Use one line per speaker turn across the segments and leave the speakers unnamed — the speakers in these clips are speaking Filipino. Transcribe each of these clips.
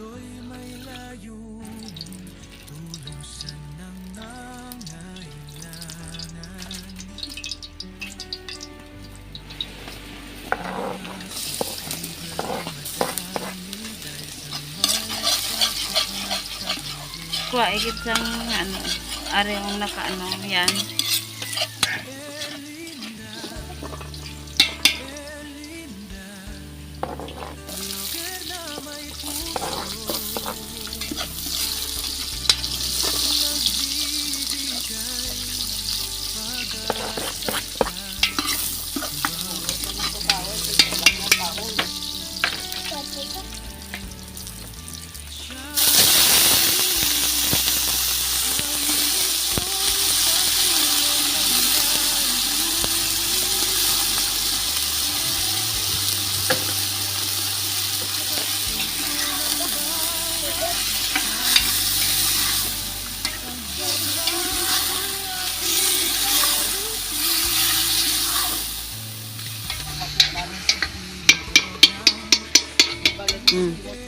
ito'y may layunin Tulong sa nangangailangan
Kuha, ikit sang ano, ari yung nakaano, yan. 嗯。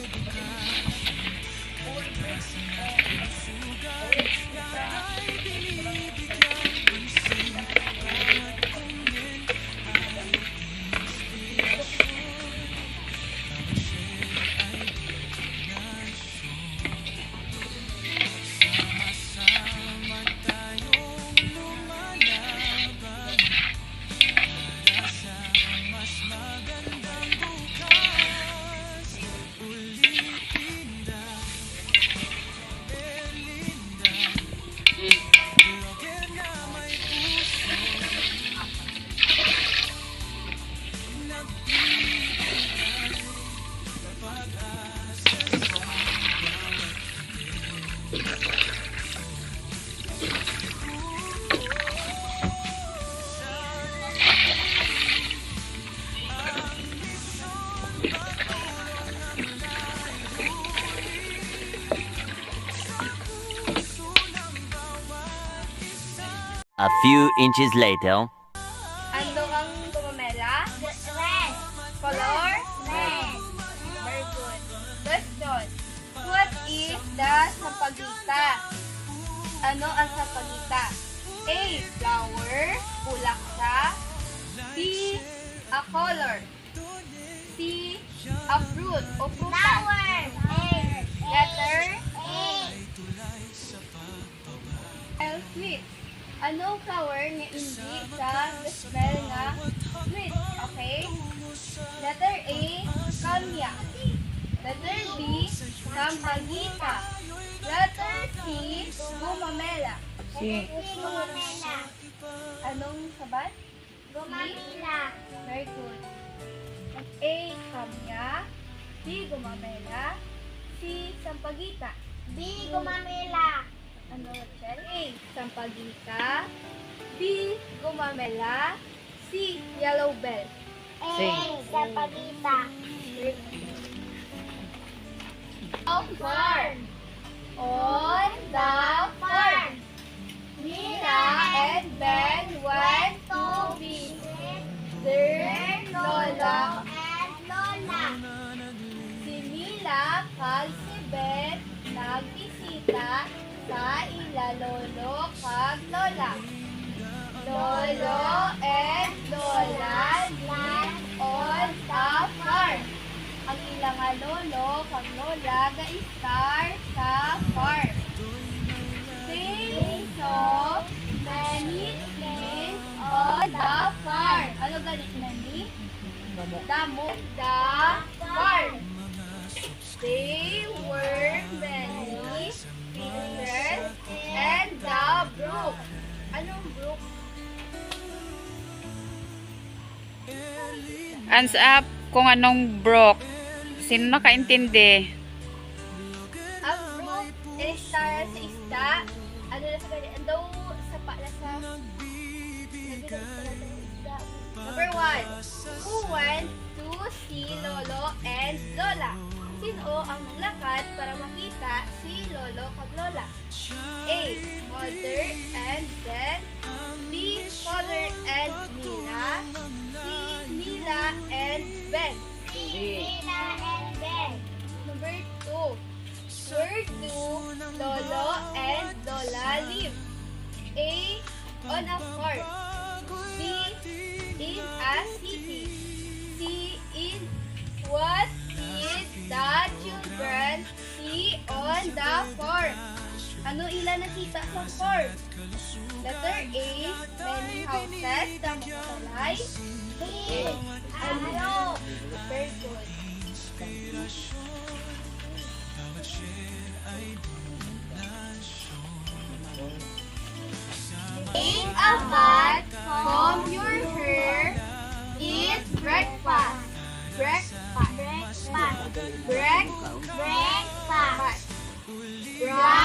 A few inches later.
Ano ang gumamela? Red. Color? Red. Very good. Question. What is the sapagita? Ano ang sapagita? A. Flower. Bulak siya. B. A color. C. A fruit o prutas. Flower. A. Letter? A. L. Sweet. Anong flower nga hindi sa smell nga sweet? Okay? Letter A, kamya. Letter B, sampagita. Letter C, gumamela.
Si.
Gumamela. Anong sabat? Gumamela. Very good. A, kamya. B, gumamela. C, sampagita. B, gumamela. Ano, Rachel? A, sampagita. B, gumamela. C, yellow bell.
Si.
sampagita. On farm. On lola, lolo, kag lola. Lolo and lola live on the farm. Ang ilang lolo kag lola ga star sa farm. Sing so many things on the farm. Ano ganit na ni? Damo. Damo.
Hands up kung anong broke. Sino nakaintindi?
Ang brook is para sa isda. Ano na sa isda. Number one. Who went to see Lolo and Lola? Sino ang naglakad para makita si Lolo kag Lola? A. Mother and then B. Father and Nila. C. Nila and Ben. Number two. Where do Lolo and Lola live? A. On a farm. B. In a city. C. In what did the children see on the farm? Ano ilan nakita sa farm? Letter A, many houses, damo kalay. B, ano? Very good. Take a bath, comb your hair, eat breakfast. Breakfast. Breakfast. Break. Breakfast. Brush your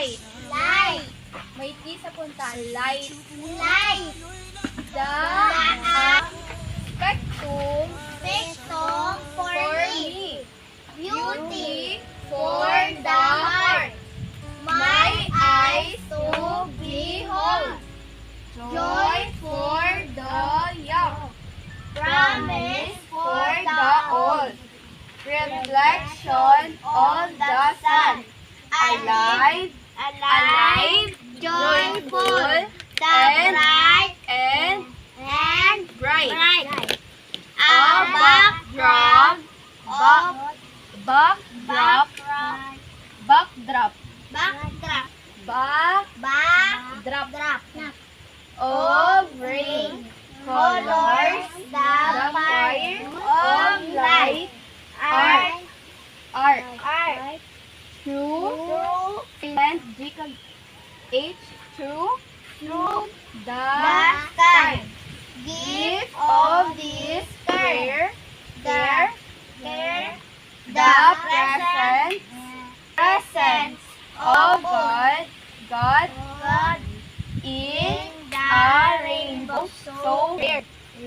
Light. Light. May T sa punta. Light. Light. The spectrum. Spectrum for, me. Beauty for the heart. My eyes to behold. Joy for the young. Promise for the old. Reflection on the sun. Alive, alive, joyful, and bright,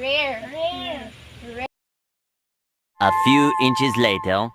rare rare rare
A few inches later.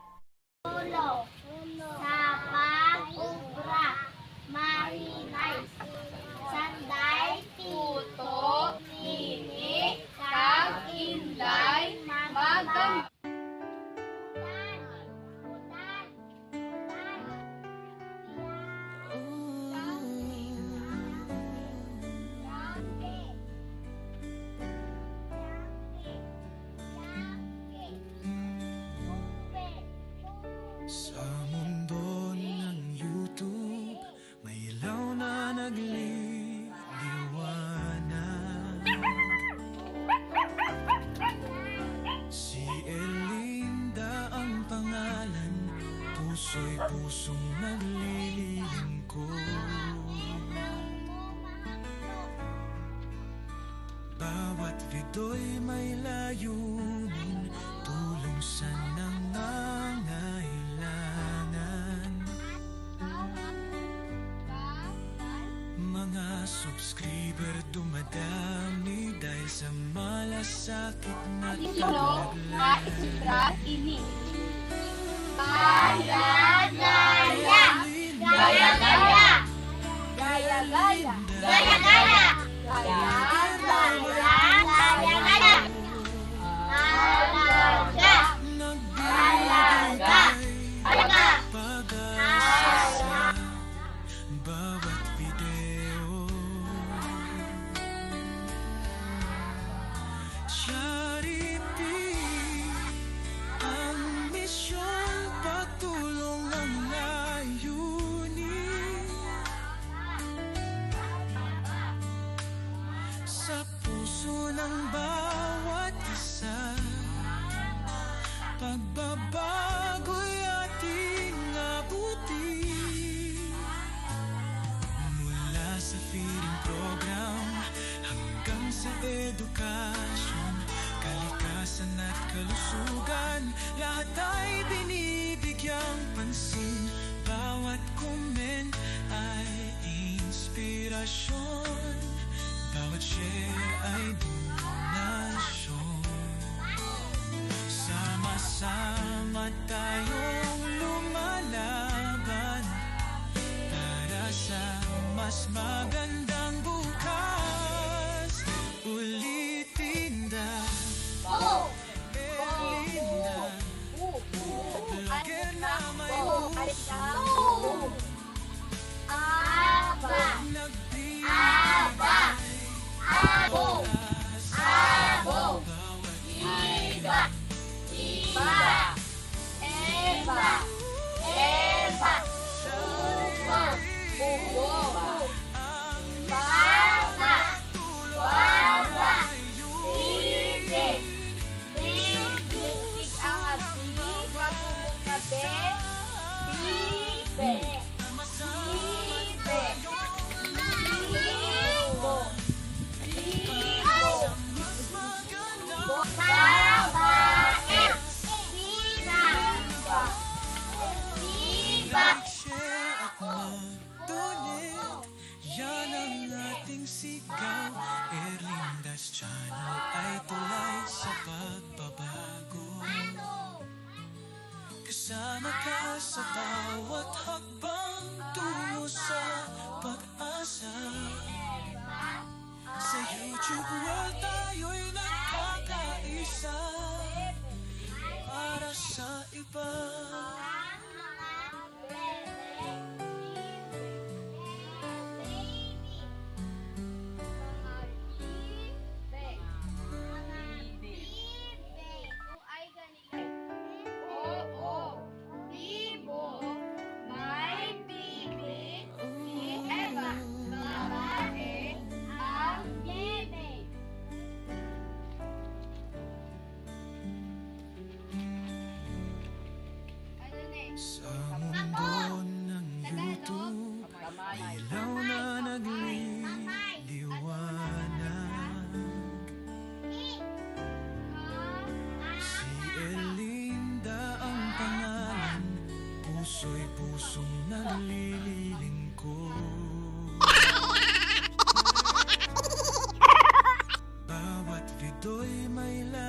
Bawat lidoy may layunin Tulong sa nangangailangan. Mga subscriber dumadami Dahil sa malasakit na taglaglan
ini.
Gaya-gaya. Gaya-gaya. Gaya-gaya. Gaya-gaya. Gaya-gaya. Bye.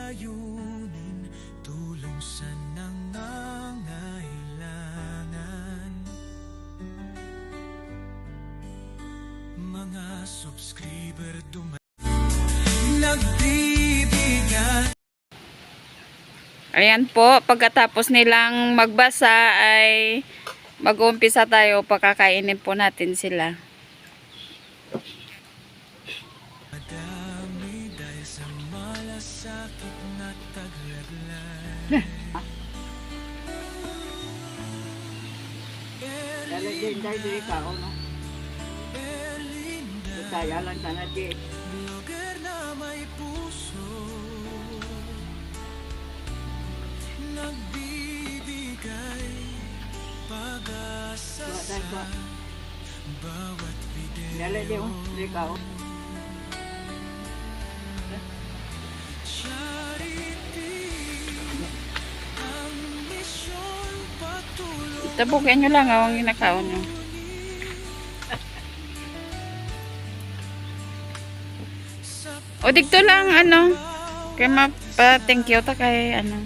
layunin Tulong sa nangangailangan Mga subscriber dumating Nagbibigyan
Ayan po, pagkatapos nilang magbasa ay mag-uumpisa tayo, pakakainin po natin sila.
Dahil
dahil ka ako, no? Kaya lang sana di.
Lugar na may puso Nagbibigay
pag-asa Bawat video Dahil di ako, di ka ako
Tabukin nyo lang ang ginakaon nyo. O dito lang ano. Kaya mapa thank you ta kay ano.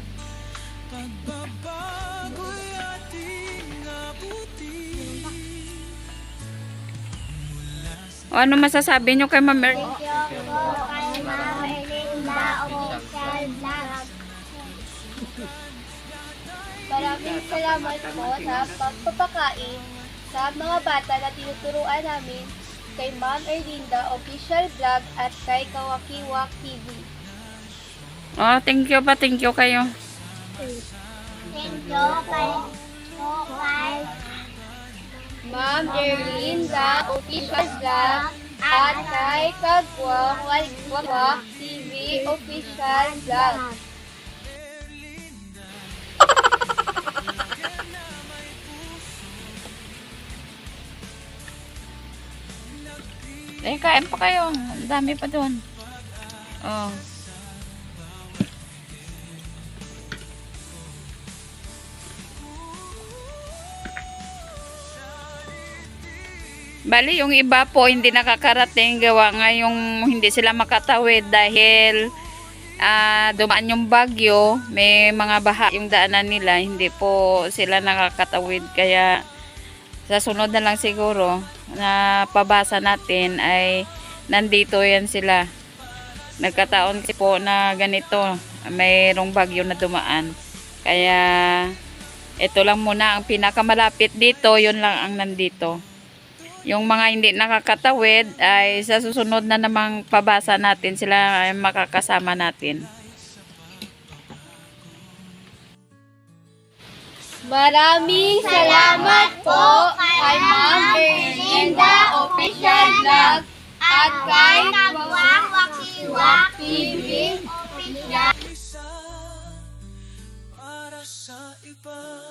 O ano masasabi nyo kay Ma'am
Thank you Maraming salamat po sa pagpapakain sa mga bata na tinuturuan namin kay Ma'am Erlinda Official Vlog at kay Kawakiwak TV.
Oh, thank you pa, thank you kayo.
Thank you kay kay Ma'am Erlinda Official Vlog at kay Wakwak TV Official Vlog.
Eh, kain pa kayo. Ang dami pa doon. Oh. Bali, yung iba po hindi nakakarating gawa nga yung hindi sila makatawid dahil ah, dumaan yung bagyo, may mga baha yung daanan nila, hindi po sila nakakatawid kaya sa sunod na lang siguro na pabasa natin ay nandito yan sila. Nagkataon kasi po na ganito, mayroong bagyo na dumaan. Kaya ito lang muna ang pinakamalapit dito, yun lang ang nandito. Yung mga hindi nakakatawid ay sa susunod na namang pabasa natin sila ay makakasama natin.
Maraming salamat po kay Ma'am Erlinda Official Vlog at kay Kabwang Wakiwak TV Official. Para sa iba.